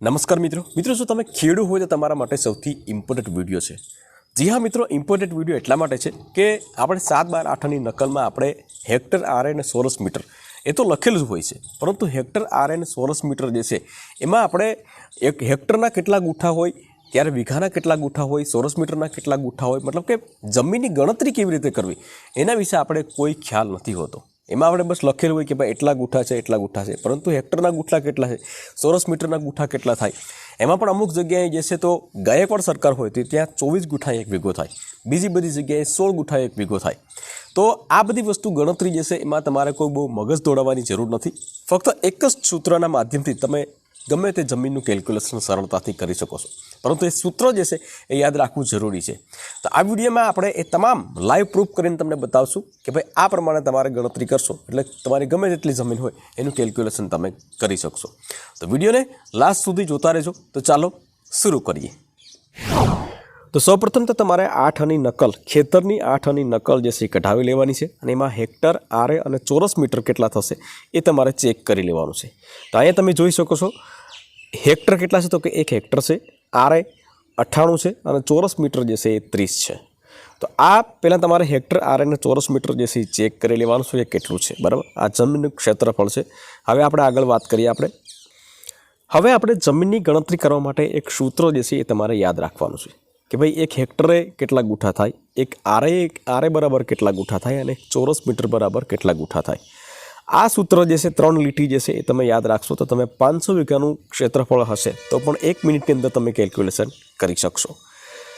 નમસ્કાર મિત્રો. મિત્રો, જો તમે ખેડૂ હોય તો તમારા માટે સૌથી ઇમ્પોર્ટન્ટ વીડિયો છે. જી હા મિત્રો ઇમ્પોર્ટન્ટ વીડિયો એટલા માટે છે કે આપણે સાત બાર આઠની નકલમાં આપણે હેક્ટર આરે અને સોરસ મીટર, એ તો લખેલું જ હોય છે. પરંતુ હેક્ટર આર અને સોરસ મીટર જે છે, એમાં આપણે એક હેક્ટરના કેટલા ગુઠા હોય ત્યારે વીઘાના કેટલા ગુઠા હોય સોરસ મીટરના કેટલા ગુઠા હોય, મતલબ કે જમીનની ગણતરી કેવી રીતે કરવી, એના વિશે આપણે કોઈ ખ્યાલ નથી હોતો. એમાં આપણે બસ લખેલું હોય કે ભાઈ એટલા ગુઠા છે, એટલા ગુઠા છે. પરંતુ હેક્ટરના ગુઠા કેટલા છે? ચોરસ મીટરના ગુઠા કેટલા થાય? એમાં પણ અમુક જગ્યાએ જે છે તો ગાયકવાડ સરકાર હોય તો ત્યાં ચોવીસ ગુઠા એક ભેગો થાય. બીજી બધી જગ્યાએ સોળ ગુઠા એક ભેગો થાય. તો આ બધી વસ્તુ ગણતરી જે છે એમાં તમારે કોઈ બહુ મગજ દોડાવવાની જરૂર નથી. ફક્ત એક જ સૂત્રના માધ્યમથી તમે ગમે તે જમીનનું કેલ્ક્યુલેશન સરળતાથી કરી શકો છો. પરંતુ એ સૂત્ર જે છે, એ યાદ રાખવું જરૂરી છે. તો આ વિડીયોમાં આપણે એ તમામ લાઈવ પ્રૂફ કરીને તમને બતાવશું કે ભાઈ આ પ્રમાણે તમારે ગણતરી કરશો. એટલે તમારી ગમે તેટલી જમીન હોય, એનું કેલ્ક્યુલેશન તમે કરી શકશો. તો વિડીયોને લાસ્ટ સુધી જોતા રહેજો. તો ચાલો શરૂ કરીએ. તો સૌપ્રથમ તો તમારે આઠ અની નકલ, ખેતરની આઠ અની નકલ જે છે કઢાવી લેવાની છે. અને એમાં હેક્ટર, આરે અને ચોરસ મીટર કેટલા થશે, એ તમારે ચેક કરી લેવાનું છે. તો અહીંયા તમે જોઈ શકો છો હેક્ટર કેટલા છે તો કે એક હેક્ટર છે. આરઆઈ અઠ્ઠાણું છે અને ચોરસ મીટર જે છે એ ત્રીસ છે. તો આ પહેલાં તમારે હેક્ટર આરે અને ચોરસ મીટર જે છે ચેક કરી લેવાનું છે એ કેટલું છે. બરાબર? આ જમીનનું ક્ષેત્રફળ છે. હવે આપણે આગળ વાત કરીએ આપણે. હવે આપણે જમીનની ગણતરી કરવા માટે એક સૂત્ર જે છે એ તમારે યાદ રાખવાનું છે કે ભાઈ એક હેક્ટરે કેટલા ગુઠા થાય? એક આરે આરે બરાબર કેટલા ગુઠા થાય અને ચોરસ મીટર બરાબર કેટલા ગુઠા થાય? આ સૂત્ર જે છે, ત્રણ લીટી જે છે, એ તમે યાદ રાખશો તો તમે પાંચસો વીઘાનું ક્ષેત્રફળ હશે તો પણ એક મિનિટની અંદર તમે કેલ્ક્યુલેશન કરી શકશો.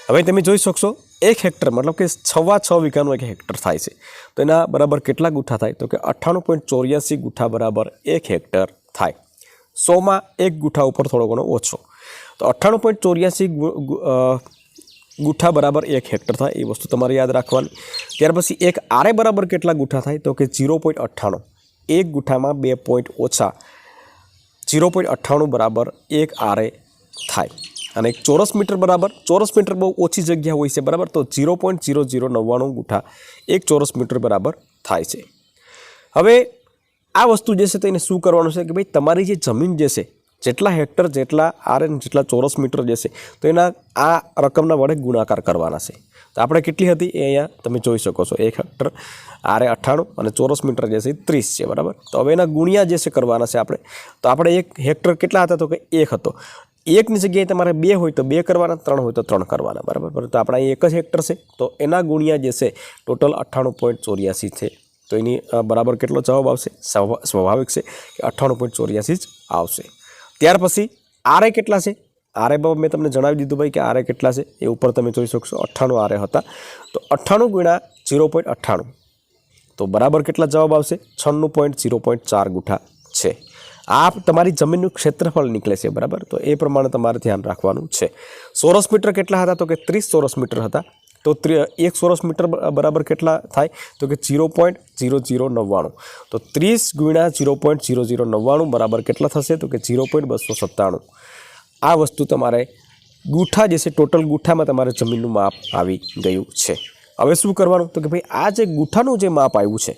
હવે તમે જોઈ શકશો, એક હેક્ટર મતલબ કે છવા છ વીઘાનું એક હેક્ટર થાય છે. તો એના બરાબર કેટલા ગુઠ્ઠા થાય? તો કે અઠ્ઠાણું પોઈન્ટ ચોર્યાસી ગુઠ્ઠા બરાબર એક હેક્ટર થાય. સોમાં એક ગુઠ્ઠા ઉપર થોડો ઘણો ઓછો. તો અઠ્ઠાણું પોઈન્ટ ચોર્યાસી ગુઠ્ઠા બરાબર એક હેક્ટર થાય, એ વસ્તુ તમારે યાદ રાખવાની. ત્યાર પછી એક આરે બરાબર કેટલા ગુઠ્ઠા થાય? તો કે ઝીરો પોઈન્ટ અઠ્ઠાણું. એક ગુઠામાં બે પોઈન્ટ ઓછા ઝીરો પોઈન્ટ અઠ્ઠાણું બરાબર એક આરે થાય. અને એક ચોરસ મીટર બરાબર, ચોરસ મીટર બહુ ઓછી જગ્યા હોય છે, બરાબર? તો ઝીરો પોઈન્ટ ઝીરો ઝીરો નવ્વાણું ગુઠા એક ચોરસ મીટર બરાબર થાય છે. હવે આ વસ્તુ જે છે તો એને શું કરવાનું છે કે ભાઈ તમારી જે જમીન જે છે જેટલા હેક્ટર જેટલા આર એન જેટલા ચોરસ મીટર જશે, તો એના આ રકમના વડે ગુણાકાર કરવાના છે. તો આપણે કેટલી હતી? એ અહીંયા તમે જોઈ શકો છો. એક હેક્ટર આરે અઠ્ઠાણું અને ચોરસ મીટર જે છે ત્રીસ છે, બરાબર? તો હવે એના ગુણ્યા જે છે કરવાના છે આપણે, તો આપણે એક હેક્ટર કેટલા હતા? તો કે એક હતો. એકની જગ્યાએ તમારે બે હોય તો બે કરવાના, ત્રણ હોય તો ત્રણ કરવાના, બરાબર? પરંતુ આપણે એક જ હેક્ટર છે. તો એના ગુણ્યા જે છે, ટોટલ અઠ્ઠાણું પોઈન્ટ ચોર્યાસી છે. તો એની બરાબર કેટલો જવાબ આવશે? સ્વાભા- સ્વાભાવિક છે કે અઠ્ઠાણું પોઈન્ટ ચોર્યાસી જ આવશે. ત્યાર પછી આરે કેટલા છે? આરે બાબત મેં તમને જણાવી દીધું ભાઈ કે આરે કેટલા છે? એ ઉપર તમે જોઈ શકશો અઠ્ઠાણું આરે હતા. તો અઠ્ઠાણું ગુણ્યા ઝીરો પોઈન્ટ અઠ્ઠાણું. તો બરાબર કેટલા જવાબ આવશે? છન્નું પોઈન્ટ ઝીરો પોઈન્ટ ચાર ગુઠા છે. આ તમારી જમીનનું ક્ષેત્રફળ નીકળે છે, બરાબર? તો એ પ્રમાણે તમારે ધ્યાન રાખવાનું છે. ચોરસ મીટર કેટલા હતા? તો કે ત્રીસ ચોરસ મીટર હતા. તો એક ચોરસ મીટર બરાબર કેટલા થાય? તો કે ઝીરો પોઈન્ટ ઝીરો ઝીરો નવ્વાણું. તો ત્રીસ ગુણ્યા ઝીરો પોઈન્ટ ઝીરો ઝીરો નવ્વાણું બરાબર કેટલા થશે? તો કે ઝીરો પોઈન્ટ બસો સત્તાણું. આ વસ્તુ તમારે ગુઠા જે છે, ટોટલ ગુઠામાં તમારે જમીનનું માપ આવી ગયું છે. હવે શું કરવાનું? તો કે ભાઈ, આ જે ગુઠાનું જે માપ આવ્યું છે,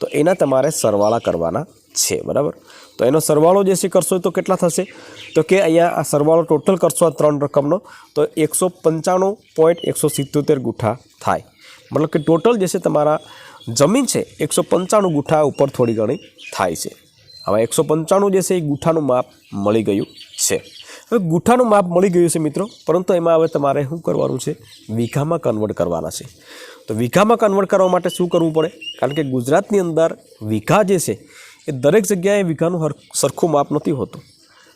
તો એના તમારે સરવાળા કરવાના છે, બરાબર? તો એનો સરવાળો જે છે કરશો તો કેટલા થશે? તો કે અહીંયા આ સરવાળો ટોટલ કરશો આ ત્રણ રકમનો, તો એકસો પંચાણું પોઈન્ટ એકસો સિત્તોતેર ગુઠા થાય. મતલબ કે ટોટલ જે છે તમારા જમીન છે, એકસો પંચાણું ગુઠા ઉપર થોડી ઘણી થાય છે. હવે એકસો પંચાણું જે છે એ ગુઠાનું માપ મળી ગયું છે. હવે ગુઠાનું માપ મળી ગયું છે મિત્રો, પરંતુ એમાં હવે તમારે શું કરવાનું છે? વીઘામાં કન્વર્ટ કરવાના છે. તો વીઘામાં કન્વર્ટ કરવા માટે શું કરવું પડે? કારણ કે ગુજરાતની અંદર વીઘા જે છે એ દરેક જગ્યાએ વીઘાનું હર, સરખું માપ નથી હોતું.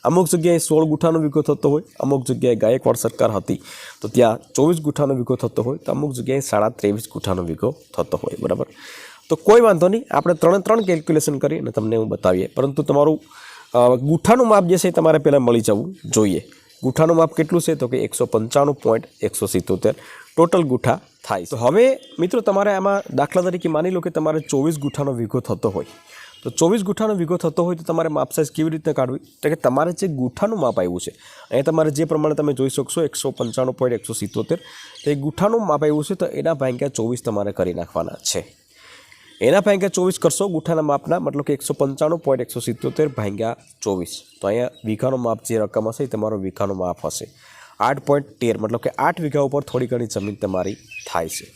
અમુક જગ્યાએ સોળ ગુઠાનો વીઘો થતો હોય, અમુક જગ્યાએ ગાયકવાડ સરકાર હતી. તો ત્યાં ચોવીસ ગુઠાનો વીઘો થતો હોય, તો અમુક જગ્યાએ સાડા ત્રેવીસ ગુઠાનો વીઘો થતો હોય, બરાબર? તો કોઈ વાંધો નહીં, આપણે ત્રણે ત્રણ કેલ્ક્યુલેશન કરી અને તમને હું બતાવીએ. પરંતુ તમારું ગુઠાનું માપ જે છે એ તમારે પહેલાં મળી જવું જોઈએ. ગુઠાનું માપ કેટલું છે? તો કે એકસો પંચાણું પોઈન્ટ એકસો સિત્તોતેર. ટોટલ ગુઠા થાય તો હવે મિત્રો તમારે આમાં દાખલા તરીકે માની લો કે તમારે ચોવીસ ગુઠાનો વીઘો થતો હોય. તો ચોવીસ ગુઠાનો વીઘો થતો હોય તો તમારે માપ સાઇઝ કેવી રીતે કાઢવી? તો કે તમારે જે ગુઠાનું માપ આવ્યું છે, અહીંયા તમારે જે પ્રમાણે તમે જોઈ શકશો, એકસો પંચાણું પોઈન્ટ એકસો સિત્તોતેર. તો એ ગુઠાનું માપ આવ્યું છે તો એના ભાંગ્યા ચોવીસ તમારે કરી નાખવાના છે. એના ભાંગ્યા ચોવીસ કરશો ગુઠાના માપના, મતલબ કે એકસો પંચાણું પોઈન્ટ એકસો સિત્તોતેર ભાંગ્યા ચોવીસ. તો અહીંયા વીઘાનો માપ જે રકમ હશે એ તમારો વીઘાનો માપ હશે. આઠ પોઈન્ટ તેર, મતલબ કે આઠ વીઘા ઉપર થોડી ઘણી જમીન તમારી થાય છે.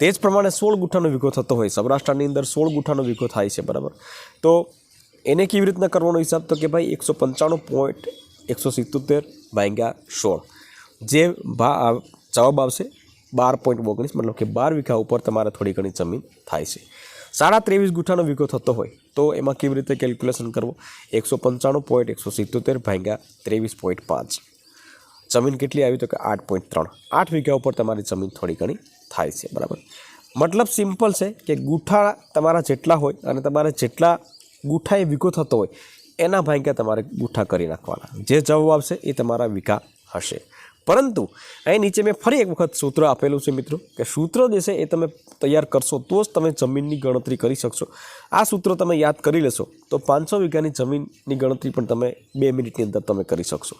તે જ પ્રમાણે સોળ ગુઠ્ઠાનો વીઘો થતો હોય. સૌરાષ્ટ્રની અંદર સોળ ગુઠ્ઠાનો વીઘો થાય છે, બરાબર. તો એને કેવી રીતના કરવાનો હિસાબ? તો કે ભાઈ એકસો પંચાણું પોઈન્ટ એકસો સિત્તોતેર ભાંગ્યા સોળ. જે ભા જવાબ આવશે બાર પોઈન્ટ ઓગણીસ, મતલબ કે બાર વીઘા ઉપર તમારે થોડી ઘણી જમીન થાય છે. સાડા ત્રેવીસ ગુઠાનો વીઘો થતો હોય, તો એમાં કેવી રીતે કેલ્ક્યુલેશન કરવું? એકસો પંચાણું પોઈન્ટ એકસો સિત્તોતેર ભાંગ્યા ત્રેવીસ પોઈન્ટ પાંચ. જમીન કેટલી આવી? તો કે આઠ પોઈન્ટ ત્રણ. આઠ વીઘા ઉપર તમારી જમીન થોડી ઘણી થાય છે, બરાબર. મતલબ સિમ્પલ છે કે ગૂંઠા તમારા જેટલા હોય અને તમારે જેટલા ગુઠા એ વીઘો થતો હોય, એના ભાગ્યા તમારે ગૂંઠા કરી નાખવાના. જે જવાબ આવશે એ તમારા વિકા હશે. પરંતુ અહીં નીચે મેં ફરી એક વખત સૂત્ર આપેલું છે મિત્રો, કે સૂત્ર દેશે એ તમે તૈયાર કરશો તો જ તમે જમીનની ગણતરી કરી શકશો. આ સૂત્ર તમે યાદ કરી લેશો તો પાંચસો વીઘાની જમીનની ગણતરી પણ તમે બે મિનિટની અંદર તમે કરી શકશો.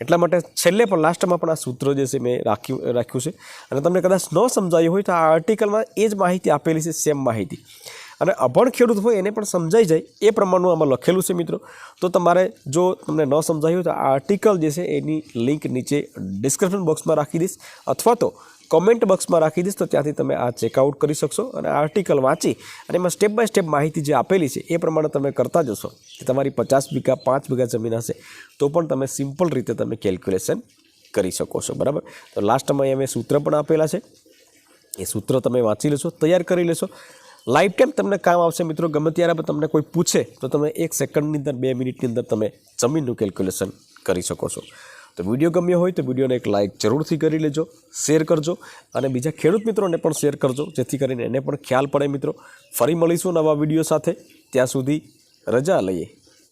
એટલા માટે છેલ્લે પણ લાસ્ટમાં પણ આ સૂત્ર જે છે મેં રાખ્યું રાખ્યું છે. અને તમને કદાચ ન સમજાયું હોય તો આ આર્ટિકલમાં એ જ માહિતી આપેલી છે સેમ માહિતી. અને અભણ ખેડૂત હોય એને પણ સમજાઈ જાય, એ પ્રમાણનું આમાં લખેલું છે મિત્રો. તો તમારે જો તમને ન સમજાયું તો આ આર્ટિકલ જે છે એની લિંક નીચે ડિસ્ક્રિપ્શન બોક્સમાં રાખી દઈશ. અથવા તો કોમેન્ટ બોક્સમાં રાખી દઈશ તો ત્યાંથી તમે આ ચેકઆઉટ કરી શકશો અને આર્ટિકલ વાંચી અને એમાં સ્ટેપ બાય સ્ટેપ માહિતી જે આપેલી છે એ પ્રમાણે તમે કરતા જશો. કે તમારી પચાસ વીઘા, પાંચ વીઘા જમીન હશે તો પણ તમે સિમ્પલ રીતે તમે કેલ્ક્યુલેશન કરી શકો છો. બરાબર? તો લાસ્ટમાં અમે સૂત્ર પણ આપેલા છે. એ સૂત્ર તમે વાંચી લેશો, તૈયાર કરી લેશો. લાઈફ ટાઈમ તમને કામ આવશે મિત્રો ગમે ત્યારે પણ તમને કોઈ પૂછે તો તમે એક સેકન્ડની અંદર, બે મિનિટની અંદર તમે જમીનનું કેલ્ક્યુલેશન કરી શકો છો. તો વીડિયો ગમ્યો હોય તો વિડીયોને એક લાઇક જરૂરથી કરી લેજો શેર કરજો અને બીજા ખેડૂત મિત્રોને પણ શેર કરજો, જેથી કરીને એને પણ ખ્યાલ પડે મિત્રો. ફરી મળીશું નવા વીડિયો સાથે. ત્યાં સુધી રજા લઈએ.